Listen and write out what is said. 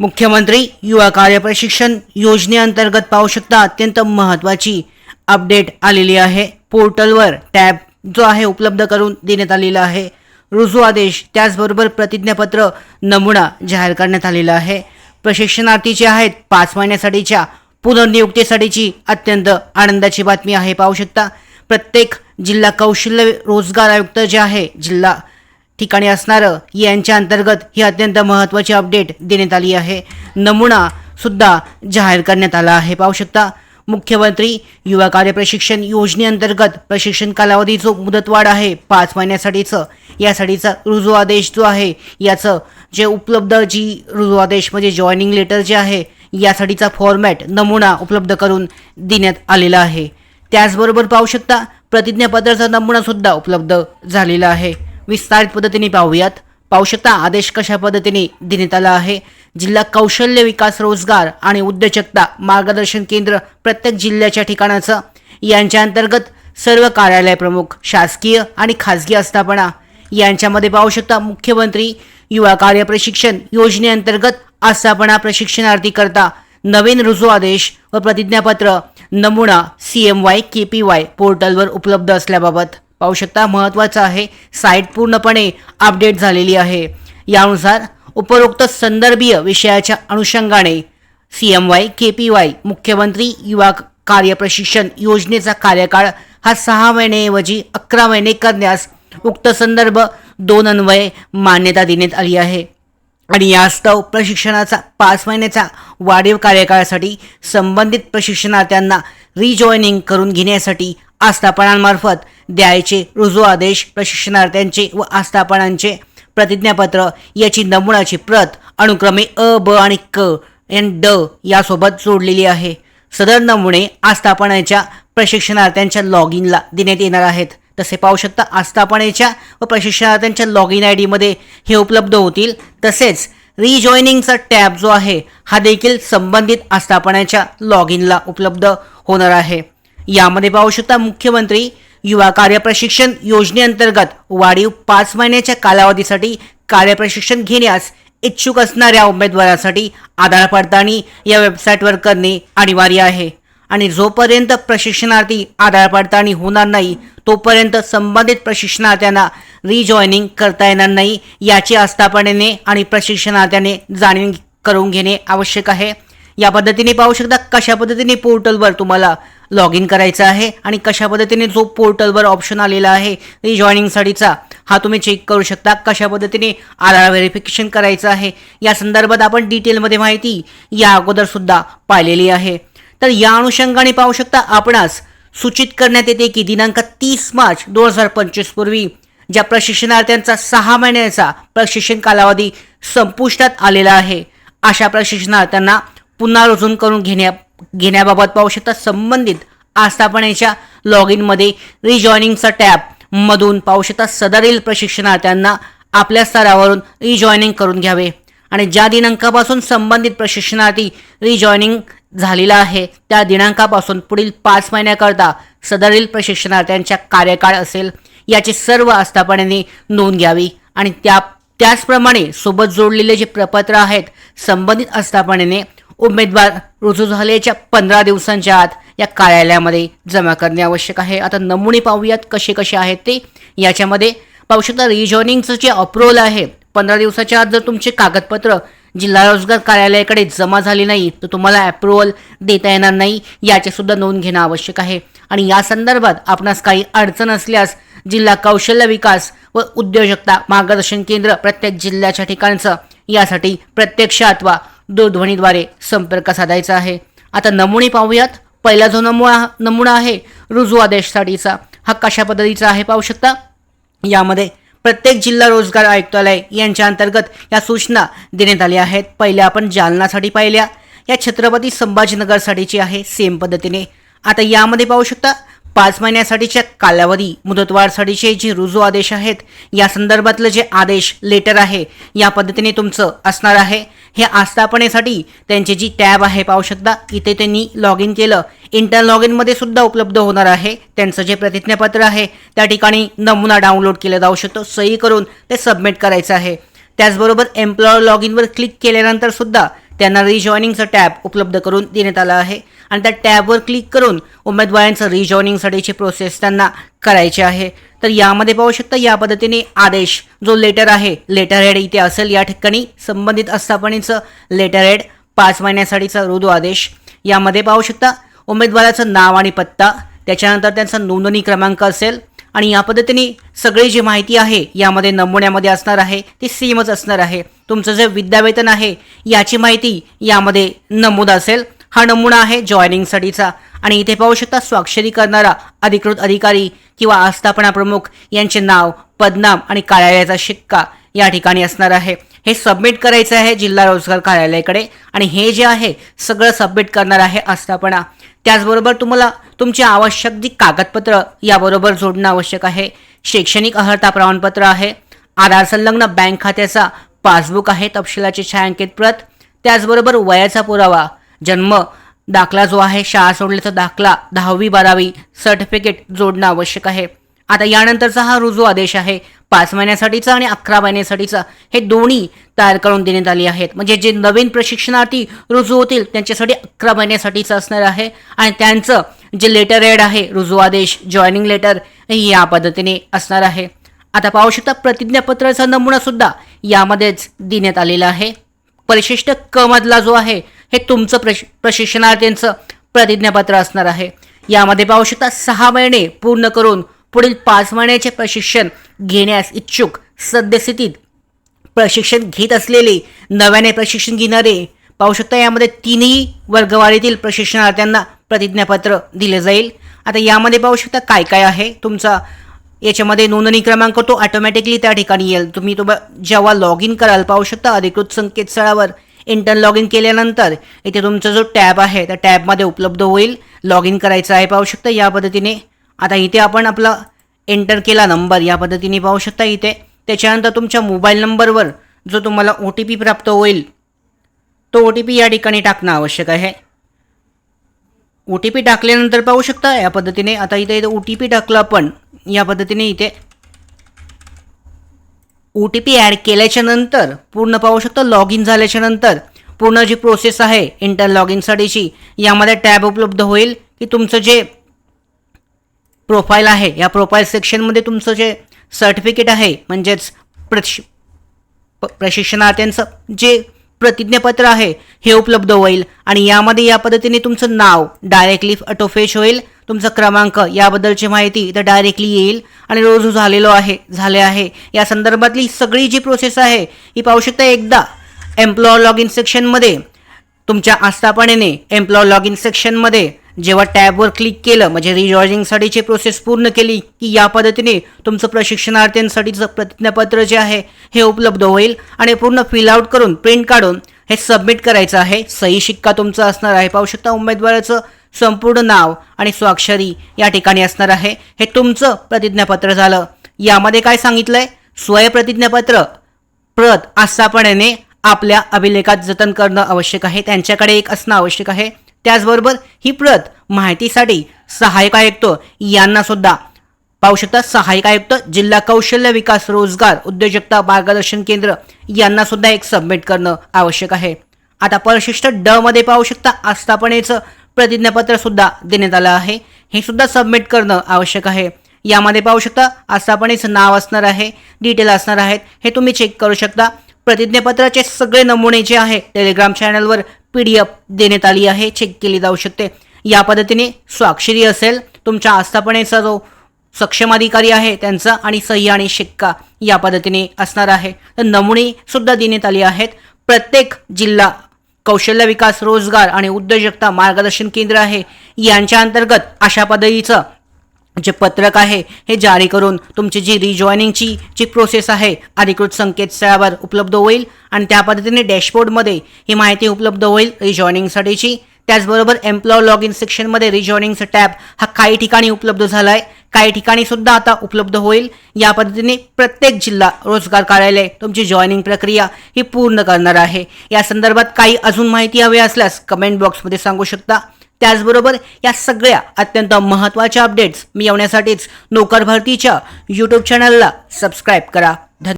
मुख्यमंत्री युवा कार्य प्रशिक्षण योजनेअंतर्गत पाहू शकता अत्यंत महत्त्वाची अपडेट आलेली आहे. पोर्टलवर टॅब जो आहे उपलब्ध करून देण्यात आलेला आहे. रुजू आदेश त्याचबरोबर प्रतिज्ञापत्र नमुना जाहीर करण्यात आलेला आहे. प्रशिक्षणार्थी जे आहेत पाच महिन्यासाठीच्या पुनर्नियुक्तीसाठीची अत्यंत आनंदाची बातमी आहे. पाहू शकता प्रत्येक जिल्हा कौशल्य रोजगार आयुक्त जे आहे जिल्हा ठिकाणी असणारं यांच्या अंतर्गत ही अत्यंत महत्त्वाची अपडेट देण्यात आली आहे. नमुना सुद्धा जाहीर करण्यात आला आहे. पाहू शकता मुख्यमंत्री युवा कार्य प्रशिक्षण योजनेअंतर्गत प्रशिक्षण कालावधी जो मुदतवाढ आहे. पाच महिन्यासाठीचं यासाठीचा रुजू आदेश जो आहे याचं जे उपलब्ध जी रुजू आदेश म्हणजे जॉईनिंग लेटर जे आहे यासाठीचा फॉर्मॅट नमुना उपलब्ध करून देण्यात आलेला आहे. त्याचबरोबर पाहू शकता प्रतिज्ञापत्राचा नमुनासुद्धा उपलब्ध झालेला आहे. विस्तारित पद्धतीने पाहूयात. पाहू शकता आदेश कशा पद्धतीने देण्यात आला आहे. जिल्हा कौशल्य विकास रोजगार आणि उद्योजकता मार्गदर्शन केंद्र प्रत्येक जिल्ह्याच्या ठिकाणाचं. यांच्या अंतर्गत सर्व कार्यालय प्रमुख शासकीय आणि खाजगी आस्थापना. यांच्यामध्ये पाहू शकता मुख्यमंत्री युवा कार्य प्रशिक्षण योजनेअंतर्गत आस्थापना प्रशिक्षणार्थी करता नवीन रुजू आदेश व प्रतिज्ञापत्र नमुना C M Y K P Y पोर्टलवर उपलब्ध असल्याबाबत. पाहू शकता महत्त्वाचं आहे साईट पूर्णपणे अपडेट झालेली आहे. यानुसार उपरोक्त संदर्भीय विषयाच्या अनुषंगाने C M Y K P Y मुख्यमंत्री युवा कार्य प्रशिक्षण योजनेचा कार्यकाळ हा सहा महिनेऐवजी अकरा महिने करण्यास उक्त संदर्भ दोन अन्वये मान्यता देण्यात आली आहे. आणि यास्तव प्रशिक्षणाचा पाच महिन्याचा वाढीव कार्यकाळासाठी संबंधित प्रशिक्षणार्थ्यांना रिजॉईनिंग करून घेण्यासाठी आस्थापनांमार्फत द्यायचे. रुजू आदेश प्रशिक्षणार्थ्यांचे व आस्थापनांचे प्रतिज्ञापत्र याची नमुनाची प्रत अनुक्रमे अ ब आणि क एन ड यासोबत जोडलेली आहे. सदर नमुने आस्थापनाच्या प्रशिक्षणार्थ्यांच्या लॉग इनला देण्यात येणार आहेत. तसे पाहू शकता आस्थापनेच्या व प्रशिक्षणार्थ्यांच्या लॉग इन आय डीमध्ये हे उपलब्ध होतील. तसेच रिजॉईनिंगचा टॅब जो आहे हा देखील संबंधित आस्थापनाच्या लॉग इनला उपलब्ध होणार आहे. यामध्ये पाहू शकता मुख्यमंत्री युवा कार्य प्रशिक्षण योजनेअंतर्गत वाढीव पाच महिन्याच्या कालावधीसाठी कार्यप्रशिक्षण घेण्यास इच्छुक असणाऱ्या उमेदवारासाठी आधार पडताळणी या वेबसाईटवर करणे अनिवार्य आहे. आणि जोपर्यंत प्रशिक्षणार्थी आधार पडताळणी होणार नाही तोपर्यंत संबंधित प्रशिक्षणार्थ्यांना रिजॉईनिंग करता येणार नाही याची आस्थापनेने आणि प्रशिक्षणार्थ्याने जाणीव करून घेणे आवश्यक आहे. या पद्धतीने पाहू शकता कशा पद्धतीने पोर्टलवर तुम्हाला लॉग इन करायचं आहे आणि कशा पद्धतीने जो पोर्टलवर ऑप्शन आलेला आहे जॉईनिंगसाठीचा हा तुम्ही चेक करू शकता. कशा पद्धतीने आधार व्हेरिफिकेशन करायचं आहे या संदर्भात आपण डिटेलमध्ये माहिती या अगोदरसुद्धा पाहिलेली आहे. तर या अनुषंगाने पाहू शकता आपणास सूचित करण्यात येते की दिनांक तीस मार्च दोन हजार पंचवीस पूर्वी ज्या प्रशिक्षणार्थ्यांचा सहा महिन्याचा प्रशिक्षण कालावधी संपुष्टात आलेला आहे अशा प्रशिक्षणार्थ्यांना पुन्हा रुजून करून घेण्या घेण्याबाबत पाहू शकता संबंधित आस्थापनेच्या लॉग इनमध्ये रिजॉईनिंगचा टॅब मधून पाहू शकता सदरील प्रशिक्षणार्थ्यांना आपल्या स्तरावरून रिजॉईनिंग करून घ्यावे. आणि ज्या दिनांकापासून संबंधित प्रशिक्षणार्थी रिजॉईनिंग झालेला आहे त्या दिनांकापासून पुढील पाच महिन्याकरता सदरील प्रशिक्षणार्थ्यांच्या कार्यकाळ असेल याची सर्व आस्थापनेने नोंद घ्यावी. आणि त्या त्याचप्रमाणे सोबत जोडलेले जे प्रपत्र आहेत संबंधित आस्थापनेने उमेदवार रुजू झाल्याच्या पंधरा दिवसांच्या आत या कार्यालयामध्ये जमा करणे आवश्यक आहे. आता नमुने पाहूयात कसे कसे आहेत ते. याच्यामध्ये पाहू शकता रिजॉनिंगचं जे अप्रुव्हल आहे पंधरा दिवसाच्या आत जर तुमचे कागदपत्र जिल्हा रोजगार कार्यालयाकडे जमा झाले नाही तर तुम्हाला अप्रुव्हल देता येणार नाही. याची सुद्धा नोंद घेणं आवश्यक आहे. आणि या संदर्भात आपणास काही अडचण असल्यास जिल्हा कौशल्य विकास व उद्योजकता मार्गदर्शन केंद्र प्रत्येक जिल्ह्याच्या ठिकाणचं यासाठी प्रत्यक्ष अथवा दूरध्वनीद्वारे संपर्क साधायचा आहे. आता नमुने पाहूयात. पहिला जो नमुना नमुना आहे रुजू आदेशसाठीचा. हा कशा पद्धतीचा आहे पाहू शकता? यामध्ये प्रत्येक जिल्हा रोजगार आयुक्तालय यांच्या अंतर्गत या सूचना देण्यात आल्या आहेत. पहिल्या आपण जालनासाठी पाहिल्या. या छत्रपती संभाजीनगरसाठीची आहे सेम पद्धतीने. आता यामध्ये पाहू शकता पाच महिन्यासाठीच्या कालावधी मुदतवाढसाठीचे जे रुजू आदेश आहेत या संदर्भातलं जे आदेश लेटर आहे या पद्धतीने तुमचं असणार आहे. हे आस्थापनेसाठी त्यांची जी टॅब आहे पाहू शकता इथे त्यांनी लॉग इन केलं. इंटर लॉग इनमध्ये सुद्धा उपलब्ध होणार आहे. त्यांचं जे प्रतिज्ञापत्र आहे त्या ठिकाणी नमुना डाउनलोड केला जाऊ शकतो. सही करून ते सबमिट करायचं आहे. त्याचबरोबर एम्प्लॉयर लॉग इनवर क्लिक केल्यानंतर सुद्धा त्यांना रिजॉईनिंगचं टॅब उपलब्ध करून देण्यात आलं आहे. आणि त्या टॅबवर क्लिक करून उमेदवारांचं रिजॉईनिंगसाठीची प्रोसेस त्यांना करायची आहे. तर यामध्ये पाहू शकता या पद्धतीने आदेश जो लेटर आहे लेटर हेड इथे असेल या ठिकाणी संबंधित आस्थापनेचं लेटर हेड पाच महिन्यासाठीचा रुदू आदेश. यामध्ये पाहू शकता उमेदवाराचं नाव आणि पत्ता त्याच्यानंतर त्यांचा नोंदणी क्रमांक असेल आणि या पद्धतीने सगळी जी माहिती आहे यामध्ये नमुन्यामध्ये असणार आहे ती सेमच असणार आहे. तुमचं जे विद्यावेतन आहे याची माहिती यामध्ये नमूद असेल. हा नमुना आहे जॉईनिंगसाठीचा आणि इथे पाहू शकता स्वाक्षरी करणारा अधिकृत अधिकारी किंवा आस्थापना प्रमुख यांचे नाव पदनाम आणि कार्यालयाचा शिक्का या ठिकाणी असणार आहे. हे सबमिट करायचं आहे जिल्हा रोजगार कार्यालयाकडे आणि हे जे आहे सगळं सबमिट करणार आहे आस्थापना. त्याचबरोबर तुम्हाला तुमची आवश्यक जी कागदपत्र याबरोबर जोडणं आवश्यक आहे. शैक्षणिक अर्हता प्रमाणपत्र आहे. आधार संलग्न बँक खात्याचा पासबुक आहे तपशिलाची छायांकित प्रत. त्याचबरोबर वयाचा पुरावा जन्म दाखला जो आहे शाळा सोडल्याचा दाखला दहावी बारावी सर्टिफिकेट जोडणं आवश्यक आहे. आता यानंतरचा हा रुजू आदेश आहे. पाच महिन्यासाठीचा आणि अकरा महिन्यासाठीचा हे दोन्ही तयार करून देण्यात आले आहेत. म्हणजे जे नवीन प्रशिक्षणार्थी रुजू होतील त्यांच्यासाठी अकरा महिन्यासाठीचं असणार आहे. आणि त्यांचं जे लेटर एड आहे रुजू आदेश जॉईनिंग लेटर या पद्धतीने असणार आहे. आता पाहू शकता प्रतिज्ञापत्राचा नमुना सुद्धा यामध्येच देण्यात आलेला आहे. परिशिष्ट क मधला जो आहे हे तुमचं प्रश प्रशिक्षणार्थींचं प्रतिज्ञापत्र असणार आहे. यामध्ये पाहू शकता सहा महिने पूर्ण करून पुढील पाच महिन्याचे प्रशिक्षण घेण्यास इच्छुक सद्यस्थितीत प्रशिक्षण घेत असलेले नव्याने प्रशिक्षण घेणारे पाहू शकता यामध्ये तिन्ही वर्गवारीतील प्रशिक्षणार्थ्यांना प्रतिज्ञापत्र दिले जाईल. आता यामध्ये पाहू शकता काय काय आहे. तुमचा याच्यामध्ये नोंदणी क्रमांक तो ऑटोमॅटिकली त्या ठिकाणी येईल. तुम्ही तुम्हाला जेव्हा लॉग इन कराल पाहू शकता अधिकृत संकेतस्थळावर इंटर लॉग इन केल्यानंतर इथे तुमचा जो टॅब आहे त्या टॅबमध्ये उपलब्ध होईल. लॉग इन करायचं आहे पाहू शकता या पद्धतीने. आता इथे आपण आपला एंटर केला नंबर या पद्धतीने पाहू शकता इथे. त्याच्यानंतर तुमच्या मोबाईल नंबरवर जो तुम्हाला ओ टी पी प्राप्त होईल तो ओ टी पी या ठिकाणी टाकणं आवश्यक आहे. ओ टी पी टाकल्यानंतर पाहू शकता या पद्धतीने. आता इथे इथे ओ टी पी टाकलं आपण या पद्धतीने इथे ओ टी पी ॲड केल्याच्यानंतर पूर्ण पाहू शकता लॉग इन झाल्याच्यानंतर पूर्ण जी प्रोसेस आहे इंटर लॉग इनसाठीची यामध्ये टॅब उपलब्ध होईल की तुमचं जे प्रोफाईल आहे या प्रोफाईल सेक्शनमध्ये तुमचं जे सर्टिफिकेट आहे म्हणजेच प्रश प- प्रशिक्षणार्थ्यांचं जे प्रतिज्ञापत्र आहे हे उपलब्ध होईल. आणि यामध्ये या पद्धतीने तुमचं नाव डायरेक्टली ऑटोफेश होईल. तुमचा क्रमांक याबद्दलची माहिती इथं डायरेक्टली येईल आणि रोज झालेलो आहे झाले आहे. या संदर्भातली सगळी जी प्रोसेस आहे ही पाहू शकता एकदा एम्प्लॉय लॉग इन सेक्शनमध्ये तुमच्या आस्थापनेने एम्प्लॉय लॉग इन सेक्शनमध्ये जेव्हा टॅबवर क्लिक केलं म्हणजे रिजॉर्जिंगसाठीची प्रोसेस पूर्ण केली की या पद्धतीने तुमचं प्रशिक्षणार्थ्यांसाठीचं प्रतिज्ञापत्र जे आहे हे उपलब्ध होईल आणि पूर्ण फिल आउट करून प्रिंट काढून हे सबमिट करायचं आहे. सही शिक्का तुमचा असणार आहे. पाहू शकता उमेदवाराचं संपूर्ण नाव आणि स्वाक्षरी या ठिकाणी असणार आहे. हे तुमचं प्रतिज्ञापत्र झालं. यामध्ये काय सांगितलंय? स्वयंप्रतिज्ञापत्र. प्रत आस्थापनेने आपल्या अभिलेखात जतन करणं आवश्यक आहे. त्यांच्याकडे एक असणं आवश्यक आहे. त्याचबरोबर ही प्रत माहितीसाठी सहाय्यक आयुक्त यांना सुद्धा. पाहू शकता सहाय्यक आयुक्त जिल्हा कौशल्य विकास रोजगार उद्योजकता मार्गदर्शन केंद्र यांना सुद्धा एक सबमिट करणं आवश्यक आहे. आता परिशिष्ट ड मध्ये पाहू शकता आस्थापनेचं प्रतिज्ञापत्र सुद्धा देण्यात आलं आहे. हे सुद्धा सबमिट करणं आवश्यक आहे. यामध्ये पाहू शकता आस्थापनेचं नाव असणार आहे डिटेल असणार आहेत. हे तुम्ही चेक करू शकता. प्रतिज्ञापत्राचे सगळे नमुने जे आहे टेलिग्राम चॅनलवर पी डी एफ देण्यात आली आहे. चेक केली जाऊ शकते. या पद्धतीने स्वाक्षरी असेल. तुमच्या आस्थापनेचा जो सक्षम अधिकारी आहे त्यांचा आणि सही आणि शिक्का या पद्धतीने असणार आहे. तर नमुने सुद्धा देण्यात आली आहेत. प्रत्येक जिल्हा कौशल्य विकास रोजगार आणि उद्योजकता मार्गदर्शन केंद्र आहे. यांच्या अंतर्गत अशा पद्धतीचं जे पत्रक आहे हे जारी करून तुमची जी रिजॉईनिंगची जी प्रोसेस आहे अधिकृत संकेतस्थळावर उपलब्ध होईल आणि त्या पद्धतीने डॅशबोर्डमध्ये ही माहिती उपलब्ध होईल रिजॉईनिंगसाठीची त्याचबरोबर एम्प्लॉय लॉग इन सेक्शनमध्ये रिजॉइनिंगचा टॅब हा काही ठिकाणी उपलब्ध झाला आहे काही ठिकाणी सुद्धा आता उपलब्ध होईल. या पद्धतीने प्रत्येक जिल्हा रोजगार कार्यालय तुमची जॉईनिंग प्रक्रिया ही पूर्ण करणार आहे. या संदर्भात काही अजून माहिती हवी असल्यास कमेंट बॉक्समध्ये सांगू शकता. त्याचबरोबर या सगळ्या अत्यंत महत्त्वाच्या अपडेट्स मी नोकर भरतीच्या यूट्यूब चॅनलला सबस्क्राईब करा. धन्यवाद.